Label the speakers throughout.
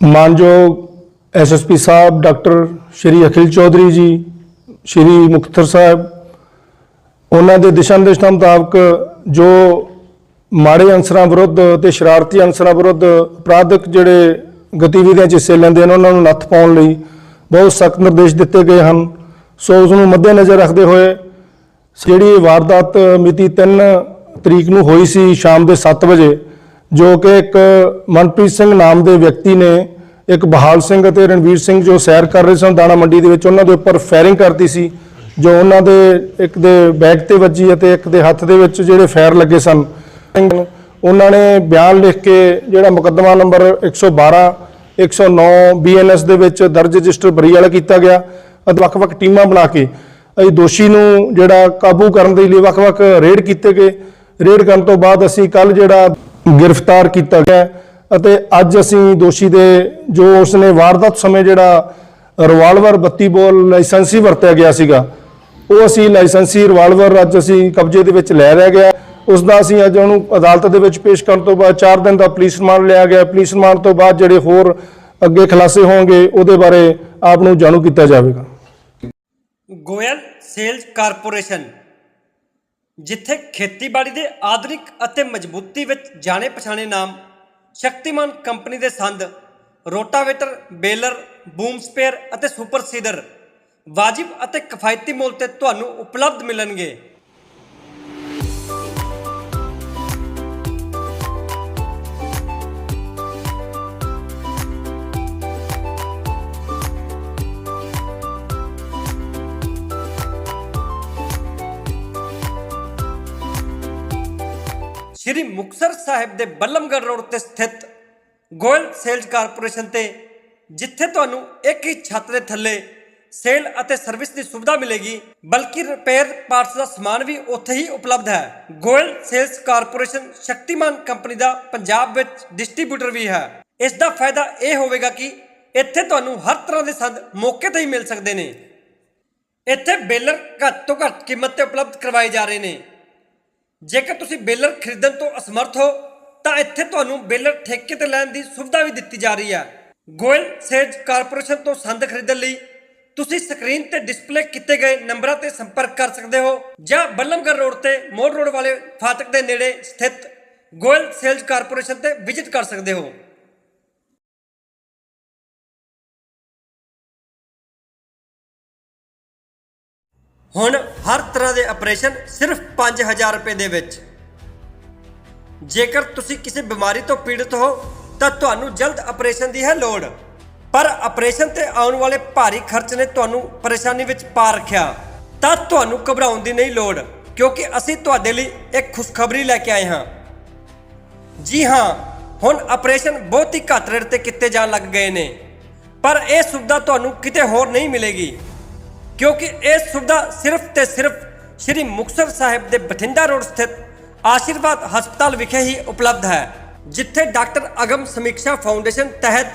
Speaker 1: ਮਾਨਯੋਗ ਐਸਐਸਪੀ ਸਾਹਿਬ, ਡਾਕਟਰ ਸ਼੍ਰੀ ਅਖਿਲ ਚੌਧਰੀ ਜੀ, ਸ਼੍ਰੀ ਮੁਖਤਰ ਸਾਹਿਬ, ਉਹਨਾਂ ਦੇ ਦਿਸ਼ਾ ਨਿਰਦੇਸ਼ਾਂ ਮੁਤਾਬਕ ਜੋ ਮਾੜੇ ਅਨਸਰਾਂ ਵਿਰੁੱਧ ਤੇ ਸ਼ਰਾਰਤੀ ਅਨਸਰਾਂ ਵਿਰੁੱਧ ਅਪਰਾਧਿਕ ਜਿਹੜੇ ਗਤੀਵਿਧੀਆਂ 'ਚ ਹਿੱਸੇ ਲੈਂਦੇ ਹਨ, ਉਹਨਾਂ ਨੂੰ ਨੱਥ ਪਾਉਣ ਲਈ ਬਹੁਤ ਸਖਤ ਨਿਰਦੇਸ਼ ਦਿੱਤੇ ਗਏ ਹਨ। ਸੋ ਉਸ ਨੂੰ ਮੱਦੇਨਜ਼ਰ ਰੱਖਦੇ ਹੋਏ ਜਿਹੜੀ ਵਾਰਦਾਤ ਮਿਤੀ 3 ਤਰੀਕ ਨੂੰ ਹੋਈ ਸੀ ਸ਼ਾਮ ਦੇ 7 ਵਜੇ ਜੋ ਕਿ ਇੱਕ ਮਨਪ੍ਰੀਤ ਸਿੰਘ ਨਾਮ ਦੇ ਵਿਅਕਤੀ ਨੇ, ਇੱਕ ਬਹਾਲ ਸਿੰਘ ਅਤੇ ਰਣਵੀਰ ਸਿੰਘ ਜੋ ਸੈਰ ਕਰ ਰਹੇ ਸਨ ਦਾਣਾ ਮੰਡੀ ਦੇ ਵਿੱਚ, ਉਹਨਾਂ ਦੇ ਉੱਪਰ ਫਾਇਰਿੰਗ ਕਰਤੀ ਸੀ, ਜੋ ਉਹਨਾਂ ਦੇ ਇੱਕ ਦੇ ਬੈਗ ਤੇ ਵੱਜੀ ਅਤੇ ਇੱਕ ਦੇ ਹੱਥ ਦੇ ਵਿੱਚ ਜਿਹੜੇ ਫਾਇਰ ਲੱਗੇ ਸਨ। ਉਹਨਾਂ ਨੇ ਬਿਆਨ ਲਿਖ ਕੇ ਜਿਹੜਾ ਮੁਕੱਦਮਾ ਨੰਬਰ 112 109 ਬੀਐਨਐਸ ਦੇ ਵਿੱਚ ਦਰਜ ਰਜਿਸਟਰ ਬਰੀ ਵਾਲਾ ਕੀਤਾ ਗਿਆ, ਅਤੇ ਵੱਖ-ਵੱਖ ਟੀਮਾਂ ਬਣਾ ਕੇ ਅਸੀਂ ਦੋਸ਼ੀ ਨੂੰ ਜਿਹੜਾ ਕਾਬੂ ਕਰਨ ਦੇ ਲਈ ਵੱਖ-ਵੱਖ ਰੇਡ ਕੀਤੇ ਗਏ। ਰੇਡ ਕਰਨ ਤੋਂ ਬਾਅਦ ਅਸੀਂ ਕੱਲ ਜਿਹੜਾ ਗ੍ਰਿਫਤਾਰ ਕੀਤਾ ਗਿਆ ਅਤੇ ਅੱਜ ਅਸੀਂ ਦੋਸ਼ੀ ਦੇ, ਜੋ ਉਸਨੇ ਵਾਰਦਾਤ ਸਮੇਂ ਜਿਹੜਾ ਰਿਵਾਲਵਰ 32 ਬੋਲ ਲਾਇਸੈਂਸੀ ਵਰਤਿਆ ਗਿਆ ਸੀਗਾ, ਉਹ ਅਸੀਂ ਲਾਇਸੈਂਸੀ ਰਿਵਾਲਵਰ ਅੱਜ ਅਸੀਂ ਕਬਜ਼ੇ ਦੇ ਵਿੱਚ ਲੈ ਲਿਆ ਗਿਆ। ਉਸ ਦਾ ਅਸੀਂ ਅੱਜ ਉਹਨੂੰ ਅਦਾਲਤ ਦੇ ਵਿੱਚ ਪੇਸ਼ ਕਰਨ ਤੋਂ ਬਾਅਦ 4 ਦਿਨ ਦਾ ਪੁਲਿਸ ਰਿਮਾਂਡ ਲਿਆ ਗਿਆ। ਪੁਲਿਸ ਰਿਮਾਂਡ ਤੋਂ ਬਾਅਦ ਜਿਹੜੇ ਹੋਰ ਅੱਗੇ ਖੁਲਾਸੇ ਹੋਣਗੇ, ਉਹਦੇ ਬਾਰੇ ਆਪ ਨੂੰ ਜਾਣੂ ਕੀਤਾ ਜਾਵੇਗਾ।
Speaker 2: ਗੋਇਲ ਸੇਲਜ਼ ਕਾਰਪੋਰੇਸ਼ਨ ਜਿੱਥੇ ਖੇਤੀਬਾੜੀ ਦੇ ਆਧੁਨਿਕ ਅਤੇ ਮਜ਼ਬੂਤੀ ਵਿੱਚ ਜਾਣੇ ਪਛਾਣੇ ਨਾਮ ਸ਼ਕਤੀਮਾਨ ਕੰਪਨੀ ਦੇ ਸੰਦ, ਰੋਟਾਵੇਟਰ, ਬੇਲਰ, ਬੂਮ ਸਪੇਅਰ ਅਤੇ ਸੁਪਰ ਸੀਡਰ ਵਾਜਿਬ ਅਤੇ ਕਿਫਾਇਤੀ ਮੁੱਲ ਤੇ ਤੁਹਾਨੂੰ ਉਪਲਬਧ ਮਿਲਣਗੇ। ਸ਼੍ਰੀ ਮੁਕਤਸਰ ਸਾਹਿਬ ਦੇ ਬੱਲਮਗੜ੍ਹ ਰੋਡ ਤੇ ਸਥਿਤ ਗੋਇਲ ਸੇਲਜ਼ ਕਾਰਪੋਰੇਸ਼ਨ ਤੇ ਜਿੱਥੇ ਤੁਹਾਨੂੰ ਇੱਕ ਹੀ ਛੱਤ ਦੇ ਥੱਲੇ ਸੇਲ ਅਤੇ ਸਰਵਿਸ ਦੀ ਸੁਵਿਧਾ ਮਿਲੇਗੀ, ਬਲਕਿ ਰਿਪੇਅਰ ਪਾਰਟਸ ਦਾ ਸਮਾਨ ਵੀ ਉੱਥੇ ਹੀ ਉਪਲਬਧ ਹੈ। Goyal sales corporation Shaktiman company ਦਾ ਪੰਜਾਬ ਵਿੱਚ ਡਿਸਟ੍ਰੀਬਿਊਟਰ ਵੀ ਹੈ। ਇਸ ਦਾ ਫਾਇਦਾ ਇਹ ਹੋਵੇਗਾ ਕਿ ਇੱਥੇ ਤੁਹਾਨੂੰ ਹਰ ਤਰ੍ਹਾਂ ਦੇ ਸੰਦ ਮੌਕੇ ਤੇ ਹੀ ਮਿਲ ਸਕਦੇ ਨੇ। ਇੱਥੇ ਬੇਲਰ ਘੱਟ ਤੋਂ ਘੱਟ ਕੀਮਤ ਤੇ ਉਪਲਬਧ ਕਰਵਾਏ ਜਾ ਰਹੇ ਨੇ। ਜੇਕਰ ਤੁਸੀਂ ਬੇਲਰ ਖਰੀਦਣ ਤੋਂ ਅਸਮਰਥ ਹੋ, ਤਾਂ ਇੱਥੇ ਤੁਹਾਨੂੰ ਬੇਲਰ ਠੇਕੇ ਤੇ ਲੈਣ ਦੀ ਸੁਵਿਧਾ ਵੀ ਦਿੱਤੀ ਜਾ ਰਹੀ ਹੈ। ਗੋਇਲ ਸੇਜ ਕਾਰਪੋਰੇਸ਼ਨ ਤੋਂ ਸੰਦ ਖਰੀਦਣ ਲਈ ਤੁਸੀਂ ਸਕਰੀਨ ਤੇ ਡਿਸਪਲੇ ਕੀਤੇ ਗਏ ਨੰਬਰਾਂ ਤੇ ਸੰਪਰਕ ਕਰ ਸਕਦੇ ਹੋ, ਜਾਂ ਬੱਲਮਗੜ ਰੋਡ ਤੇ ਮੋੜ ਰੋਡ ਵਾਲੇ ਫਾਟਕ ਦੇ ਨੇੜੇ ਸਥਿਤ ਗੋਇਲ ਸੇਲਜ਼ ਕਾਰਪੋਰੇਸ਼ਨ ਤੇ ਵਿਜ਼ਿਟ ਕਰ ਸਕਦੇ ਹੋ। ਹੁਣ ਹਰ ਤਰ੍ਹਾਂ ਦੇ ਆਪਰੇਸ਼ਨ ਸਿਰਫ 5000 ਰੁਪਏ ਦੇ ਵਿੱਚ। ਜੇਕਰ ਤੁਸੀਂ ਕਿਸੇ ਬਿਮਾਰੀ ਤੋਂ ਪੀੜਤ ਹੋ, ਤਾਂ ਤੁਹਾਨੂੰ ਜਲਦ ਆਪਰੇਸ਼ਨ ਦੀ ਹੈ ਲੋੜ। ਪਰ ਆਪਰੇਸ਼ਨ ਤੇ ਆਉਣ ਵਾਲੇ ਭਾਰੀ ਖਰਚ ਨੇ ਤੁਹਾਨੂੰ ਪਰੇਸ਼ਾਨੀ ਵਿੱਚ ਪਾ ਰੱਖਿਆ। ਤਾਂ ਤੁਹਾਨੂੰ ਘਬਰਾਉਣ ਦੀ ਨਹੀਂ ਲੋੜ, ਕਿਉਂਕਿ ਅਸੀਂ ਤੁਹਾਡੇ ਲਈ ਇੱਕ ਖੁਸ਼ਖਬਰੀ ਲੈ ਕੇ ਆਏ ਹਾਂ। ਜੀ ਹਾਂ, ਹੁਣ ਆਪਰੇਸ਼ਨ ਬਹੁਤ ਹੀ ਘੱਟ ਰੇਟ ਤੇ ਕੀਤੇ ਜਾਣ ਲੱਗ ਗਏ ਨੇ। ਪਰ ਇਹ ਸੁਵਿਧਾ ਤੁਹਾਨੂੰ ਕਿਤੇ ਹੋਰ ਨਹੀਂ ਮਿਲੇਗੀ। ਕਿਉਂਕਿ ਇਹ ਸੁਵਿਧਾ ਸਿਰਫ ਤੇ ਸਿਰਫ ਸ੍ਰੀ ਮੁਕਤਸਰ ਸਾਹਿਬ ਦੇ ਬਠਿੰਡਾ ਰੋਡ ਸਥਿਤ ਆਸ਼ੀਰਵਾਦ ਹਸਪਤਾਲ ਵਿਖੇ ਹੀ ਉਪਲਬਧ ਹੈ, ਜਿੱਥੇ ਡਾਕਟਰ ਅਗਮ ਸਮੀਖਿਆ ਫਾਊਂਡੇਸ਼ਨ ਤਹਿਤ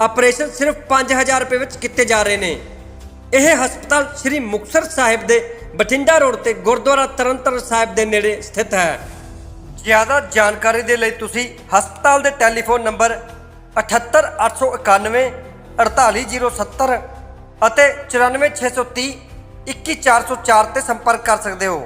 Speaker 2: ਆਪਰੇਸ਼ਨ ਸਿਰਫ 5000 ਰੁਪਏ ਵਿੱਚ ਕੀਤੇ ਜਾ ਰਹੇ ਨੇ। ਇਹ ਹਸਪਤਾਲ ਸ੍ਰੀ ਮੁਕਤਸਰ ਸਾਹਿਬ ਦੇ ਬਠਿੰਡਾ ਰੋਡ ਤੇ ਗੁਰਦੁਆਰਾ ਤਰਨਤਾਰਨ ਸਾਹਿਬ ਦੇ ਨੇੜੇ ਸਥਿਤ ਹੈ। ਜ਼ਿਆਦਾ ਜਾਣਕਾਰੀ ਦੇ ਲਈ ਤੁਸੀਂ ਹਸਪਤਾਲ ਦੇ ਟੈਲੀਫੋਨ ਨੰਬਰ 78891 48070 ਅਤੇ 94630 21404 ਤੇ ਸੰਪਰਕ ਕਰ ਸਕਦੇ ਹੋ।